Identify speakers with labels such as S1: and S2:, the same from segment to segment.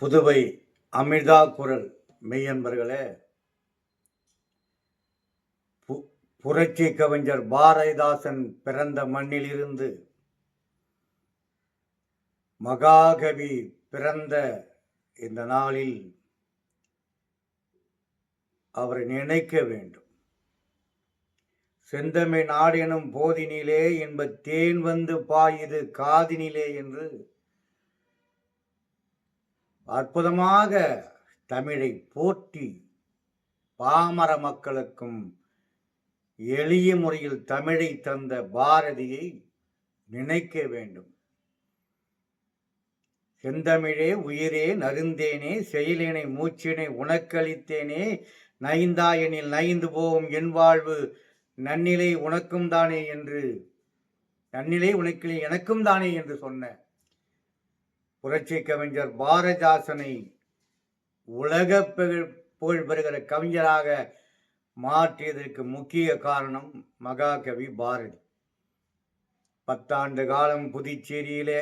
S1: புதுவை அமிர்தா குரல் மெய்யன்பர்களே புரட்சி கவிஞர் பாரதிதாசன் பிறந்த மண்ணிலிருந்து மகாகவி பிறந்த இந்த நாளில் அவரை நினைக்க வேண்டும் செந்தமை நாடெனும் போதினிலே இன்ப தேன் வந்து பாயுது காதினிலே என்று அற்புதமாக தமிழை போற்றி பாமர மக்களுக்கும் எளிய முறையில் தமிழை தந்த பாரதியை நினைக்க வேண்டும் செந்தமிழே உயிரே நருந்தேனே செயலினை மூச்சினை உனக்களித்தேனே நைந்தாயனில் நைந்து போகும் என் வாழ்வு நன்னிலை உனக்கும் தானே என்று நன்னிலை உனக்கிலே எனக்கும் தானே என்று சொன்ன புரட்சி கவிஞர் பாரதிதாசனை உலக புகழ் பெறுகிற கவிஞராக மாற்றியதற்கு முக்கிய காரணம் மகாகவி பாரதி பத்தாண்டு காலம் புதுச்சேரியிலே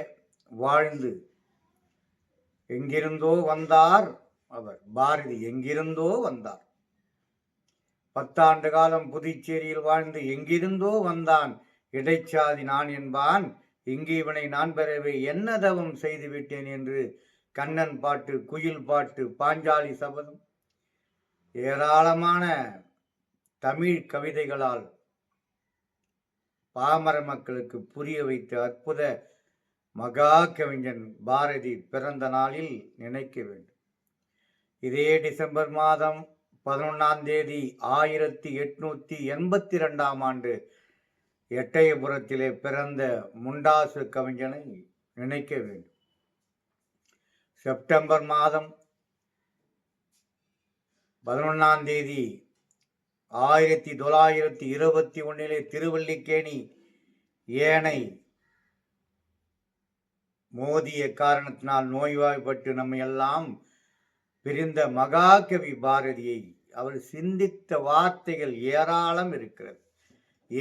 S1: வாழ்ந்து எங்கிருந்தோ வந்தார் அவர் பாரதி எங்கிருந்தோ வந்தார் பத்தாண்டு காலம் புதுச்சேரியில் வாழ்ந்து எங்கிருந்தோ வந்தான் இடைச்சாதி நான் என்பான் இங்கு இவனை நான் பெறவே என்னதவம் செய்து செய்துவிட்டேன் என்று கண்ணன் பாட்டு குயில் பாட்டு பாஞ்சாலி சபதம் ஏராளமான தமிழ் கவிதைகளால் பாமர மக்களுக்கு புரிய வைத்த அற்புத மகா கவிஞன் பாரதி பிறந்த நாளில் நினைக்க வேண்டும் இதே டிசம்பர் மாதம் பதினொன்றாம் தேதி ஆயிரத்தி எட்நூத்தி எண்பத்தி ரெண்டாம் ஆண்டு எட்டயபுரத்திலே பிறந்த முண்டாசு கவிஞனை நினைக்க வேண்டும் செப்டம்பர் மாதம் பதினொன்றாம் தேதி ஆயிரத்தி தொள்ளாயிரத்தி இருபத்தி ஒன்றிலே திருவள்ளிக்கேணி ஏனை மோதிய காரணத்தினால் நோய்வாய்ப்பட்டு நம்ம எல்லாம் பிரிந்த மகாகவி பாரதியை அவர் சிந்தித்த வார்த்தைகள் ஏராளம் இருக்கிறது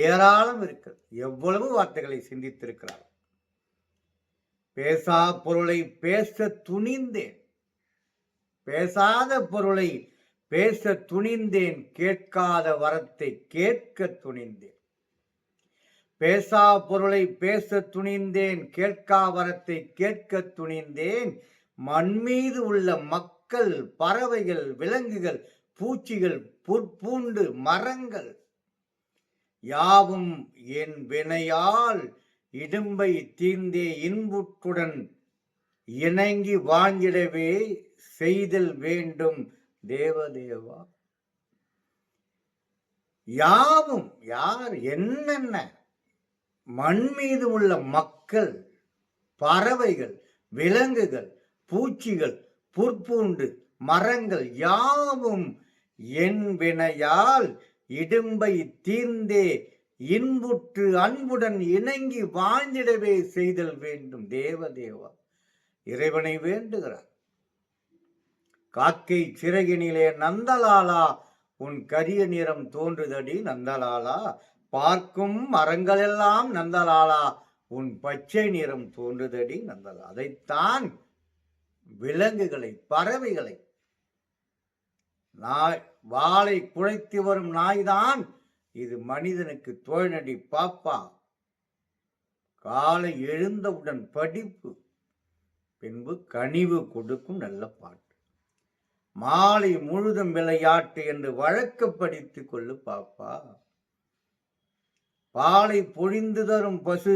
S1: ஏராளம் இருக்கிறது எவ்வளவு வார்த்தைகளை சிந்தித்திருக்கிறார் பேசா பொருளை பேச துணிந்தேன் பேசாத பொருளை பேச துணிந்தேன் கேட்காத வரத்தை கேட்க துணிந்தேன் பேசா பொருளை பேச துணிந்தேன் கேட்கா வரத்தை கேட்க துணிந்தேன் மண் மீது உள்ள மக்கள் பறவைகள் விலங்குகள் பூச்சிகள் புற்பூண்டு மரங்கள் யாவும் என் வினையால் இடும்பை தீர்ந்தே இன்புற்றுடன் இணங்கி வாழ்ந்திடவே செய்தல் வேண்டும் தேவதேவா யாவும் யார் என்னென்ன மண் மீது உள்ள மக்கள் பறவைகள் விலங்குகள் பூச்சிகள் புற்பூண்டு மரங்கள் யாவும் என் வினையால் இடும்பை தீர்ந்தே இன்புற்று அன்புடன் இணங்கி வாழ்ந்திடவே செய்தல் வேண்டும் தேவதேவா இறைவனை வேண்டுகிறார் காக்கை சிறகினிலே நந்தலாலா உன் கரிய நிறம் தோன்றுதடி நந்தலாலா பார்க்கும் மரங்களெல்லாம் நந்தலாலா உன் பச்சை நிறம் தோன்றுதடி நந்தலா அதைத்தான் விலங்குகளை பறவைகளை நாய் வாளை குழைத்து வரும் நாய்தான் இது மனிதனுக்கு தோழனடி பாப்பா காலை எழுந்தவுடன் படிப்பு பின்பு கனிவு கொடுக்கும் நல்ல பாட்டு மாலை முழுதும் விளையாட்டு என்று வழக்கு கொள்ளு பாப்பா பாலை பொழிந்து தரும் பசு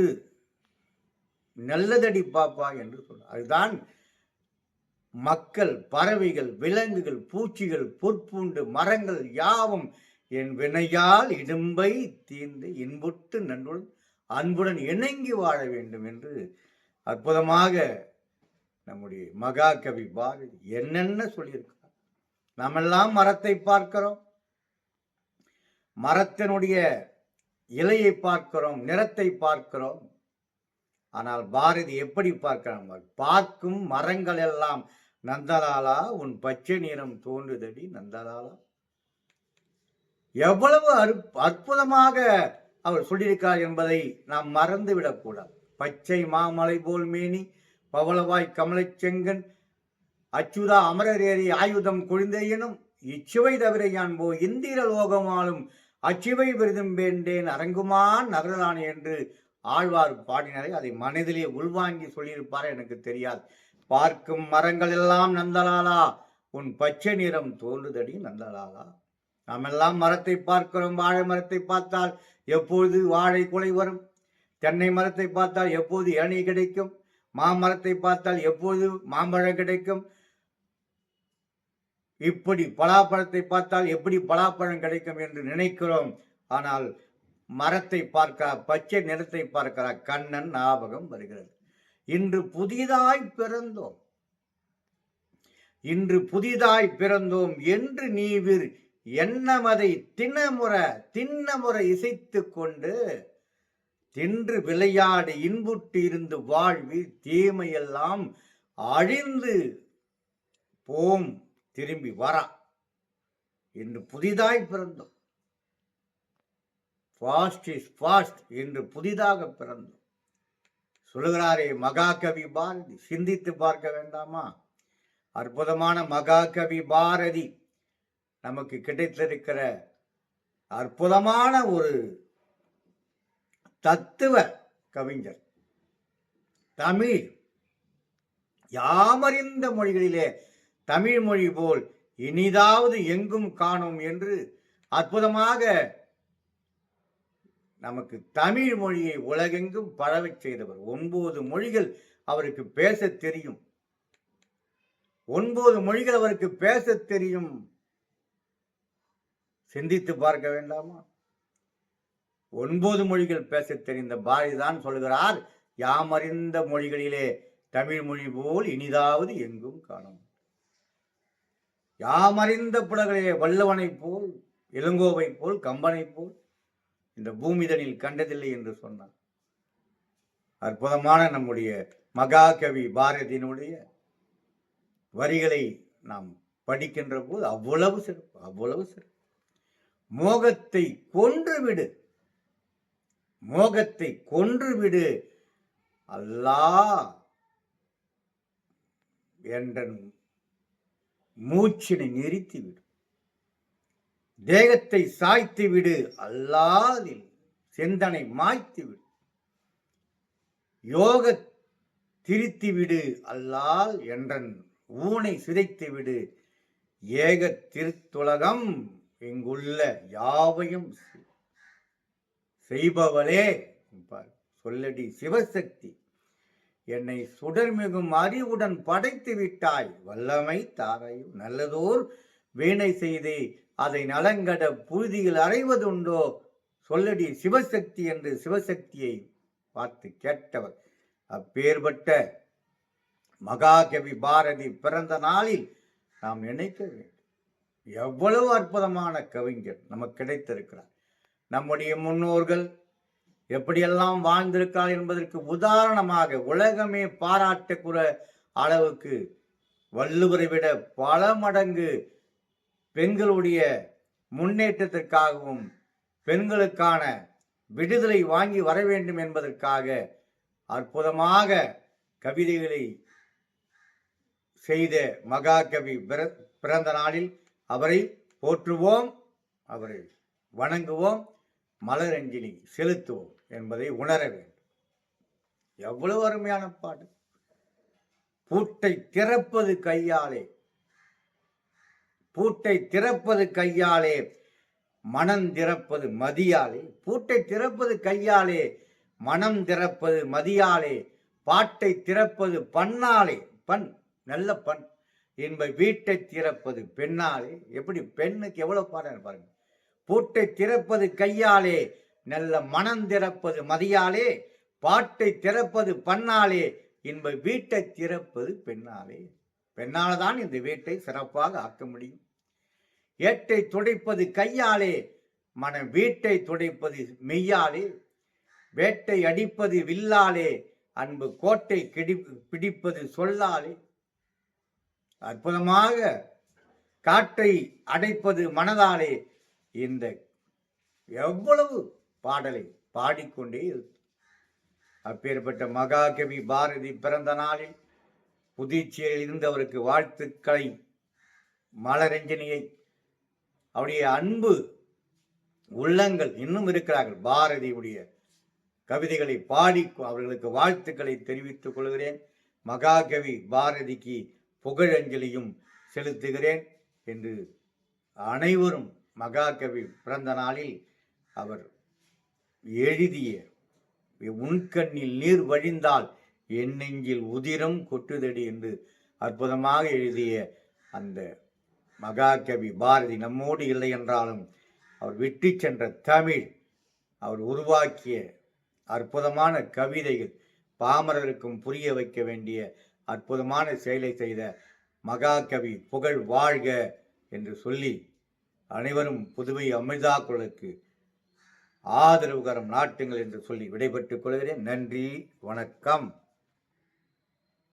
S1: நல்லதடி பாப்பா என்று சொன்னார் அதுதான் மக்கள் பறவைகள் விலங்குகள் பூச்சிகள் பொற்பூண்டு மரங்கள் யாவும் என் வினையால் இடும்பை தீர்ந்து இன்புட்டு நன்றுடன் அன்புடன் இணங்கி வாழ வேண்டும் என்று அற்புதமாக நம்முடைய மகாகவி பாரதி என்னென்ன சொல்லியிருக்கிறார் நாமெல்லாம் மரத்தை பார்க்கிறோம் மரத்தினுடைய இலையை பார்க்கிறோம் நிறத்தை பார்க்கிறோம் ஆனால் பாரதி எப்படி பார்க்கிறான் பார்க்கும் மரங்கள் எல்லாம் நந்தலாலா உன் பச்சை நிறம் தோன்றுதடி நந்தலாலா எவ்வளவு அரு அற்புதமாக அவர் சொல்லியிருக்கார் என்பதை நாம் மறந்து விடக்கூடாது பச்சை மாமலை போல் மேனி பவளவாய் கமலச்செங்கன் அச்சுதா அமரரேறி ஆயுதம் குழிந்தேயனும் இச்சுவை தவிர யான் போ இந்திர லோகமாலும் அச்சுவை விருதும் வேண்டேன் அரங்குமான் நகரலானே என்று ஆழ்வார் பாடினரை அதை மனதிலே உள்வாங்கி சொல்லியிருப்பார் எனக்கு தெரியாது பார்க்கும் மரங்கள் எல்லாம் நந்தலாலா உன் பச்சை நிறம் தோன்றுதடி நந்தலாலா எல்லாம் மரத்தை பார்க்கிறோம் வாழை மரத்தை பார்த்தால் எப்போது வாழை குலை வரும் தென்னை மரத்தை பார்த்தால் எப்போது ஏனை கிடைக்கும் மாமரத்தை பார்த்தால் எப்போது மாம்பழம் கிடைக்கும் இப்படி பலாப்பழத்தை பார்த்தால் எப்படி பலாப்பழம் கிடைக்கும் என்று நினைக்கிறோம் ஆனால் மரத்தை பார்க்க பச்சை நிறத்தை பார்க்கிற கண்ணன் ஞாபகம் வருகிறது இன்று புதிதாய் பிறந்தோம் இன்று புதிதாய் பிறந்தோம் என்று நீவிர் என்னமதை தினமுற தின்னமுற இசைத்து கொண்டு தின்று விளையாடு இன்புட்டு இருந்து வாழ்வி தீமையெல்லாம் அழிந்து போம் திரும்பி வரா என்று புதிதாய் பிறந்தோம் ஃபாஸ்ட் இஸ் ஃபாஸ்ட் என்று புதிதாக பிறந்தோம் சொல்லுகிறாரே மகாகவி பாரதி சிந்தித்து பார்க்க வேண்டாமா அற்புதமான மகாகவி பாரதி நமக்கு கிடைத்திருக்கிற அற்புதமான ஒரு தத்துவ கவிஞர் தமிழ் யாமறிந்த மொழிகளிலே தமிழ் மொழி போல் இனிதாவது எங்கும் காணும் என்று அற்புதமாக நமக்கு தமிழ் மொழியை உலகெங்கும் பரவச் செய்தவர் ஒன்பது மொழிகள் அவருக்கு பேச தெரியும் ஒன்பது மொழிகள் அவருக்கு பேச தெரியும் சிந்தித்து பார்க்க வேண்டாமா ஒன்பது மொழிகள் பேச தெரிந்த பாரதிதான் சொல்கிறார் யாமறிந்த மொழிகளிலே தமிழ் மொழி போல் இனிதாவது எங்கும் காணும் யாமறிந்த புலகளிலே வல்லவனைப் போல் இளங்கோவை போல் கம்பனை போல் இந்த பூமிதனில் கண்டதில்லை என்று சொன்னார் அற்புதமான நம்முடைய மகாகவி பாரதியினுடைய வரிகளை நாம் படிக்கின்ற போது அவ்வளவு சிறப்பு அவ்வளவு சிறப்பு மோகத்தை கொன்றுவிடு மோகத்தை கொன்றுவிடு அல்லாஹ் என்ற மூச்சினை நிறுத்திவிடும் தேகத்தை சாய்த்து விடு அல்லாதில் சிந்தனை மாய்த்து விடு யோக திருத்தி விடு அல்லால் என்றன் ஊனை சிதைத்து விடு ஏக திருத்துலகம் இங்குள்ள யாவையும் செய்பவளே சொல்லடி சிவசக்தி என்னை சுடர்மிகும் அறிவுடன் படைத்து விட்டாய் வல்லமை தாரையும் நல்லதோர் வீணை செய்தே அதை நலங்கட புழுதியில் அறைவதுண்டோ சொல்லடி சிவசக்தி என்று சிவசக்தியை பார்த்து கேட்டவர் அப்பேற்பட்ட மகாகவி பாரதி பிறந்த நாளில் நாம் நினைக்க வேண்டும் எவ்வளவு அற்புதமான கவிஞர் நமக்கு கிடைத்திருக்கிறார் நம்முடைய முன்னோர்கள் எப்படியெல்லாம் வாழ்ந்திருக்கார் என்பதற்கு உதாரணமாக உலகமே பாராட்டக்கூற அளவுக்கு வள்ளுவரை விட பல மடங்கு பெண்களுடைய முன்னேற்றத்திற்காகவும் பெண்களுக்கான விடுதலை வாங்கி வர வேண்டும் என்பதற்காக அற்புதமாக கவிதைகளை செய்த மகாகவி பிறந்த நாளில் அவரை போற்றுவோம் அவரை வணங்குவோம் மலரஞ்சலி செலுத்துவோம் என்பதை உணர வேண்டும் எவ்வளவு அருமையான பாட்டு பூட்டை திறப்பது கையாலே பூட்டை திறப்பது கையாலே மனம் திறப்பது மதியாலே பூட்டை திறப்பது கையாலே மனம் திறப்பது மதியாலே பாட்டை திறப்பது பண்ணாலே பண் நல்ல பண் என்ப வீட்டை திறப்பது பெண்ணாலே எப்படி பெண்ணுக்கு எவ்வளோ பாடம் பாருங்க பூட்டை திறப்பது கையாலே நல்ல மனம் திறப்பது மதியாலே பாட்டை திறப்பது பண்ணாலே என்ப வீட்டை திறப்பது பெண்ணாலே பெண்ணால் தான் இந்த வீட்டை சிறப்பாக ஆக்க முடியும் ஏட்டை துடைப்பது கையாலே மன வீட்டை துடைப்பது மெய்யாலே வேட்டை அடிப்பது வில்லாலே அன்பு கோட்டை கிடி பிடிப்பது சொல்லாலே அற்புதமாக காட்டை அடைப்பது மனதாலே இந்த எவ்வளவு பாடலை பாடிக்கொண்டே அப்பேற்பட்ட மகாகவி பாரதி பிறந்த நாளில் புதுச்சேரியில் இருந்தவருக்கு வாழ்த்துக்களை மலரஞ்சனியை அவருடைய அன்பு உள்ளங்கள் இன்னும் இருக்கிறார்கள் பாரதியுடைய கவிதைகளை பாடி அவர்களுக்கு வாழ்த்துக்களை தெரிவித்துக் கொள்கிறேன் மகாகவி பாரதிக்கு புகழஞ்சலியும் செலுத்துகிறேன் என்று அனைவரும் மகாகவி பிறந்த நாளில் அவர் எழுதிய உன்கண்ணில் நீர் வழிந்தால் என் நெஞ்சில் உதிரம் கொட்டுதடி என்று அற்புதமாக எழுதிய அந்த மகாகவி பாரதி நம்மோடு இல்லை என்றாலும் அவர் விட்டு சென்ற தமிழ் அவர் உருவாக்கிய அற்புதமான கவிதைகள் பாமரருக்கும் புரிய வைக்க வேண்டிய அற்புதமான செயலை செய்த மகாகவி புகழ் வாழ்க என்று சொல்லி அனைவரும் புதுவை அமிர்தா குழுக்கு ஆதரவுகரம் நாட்டுங்கள் என்று சொல்லி விடைபெற்றுக் கொள்கிறேன் நன்றி வணக்கம்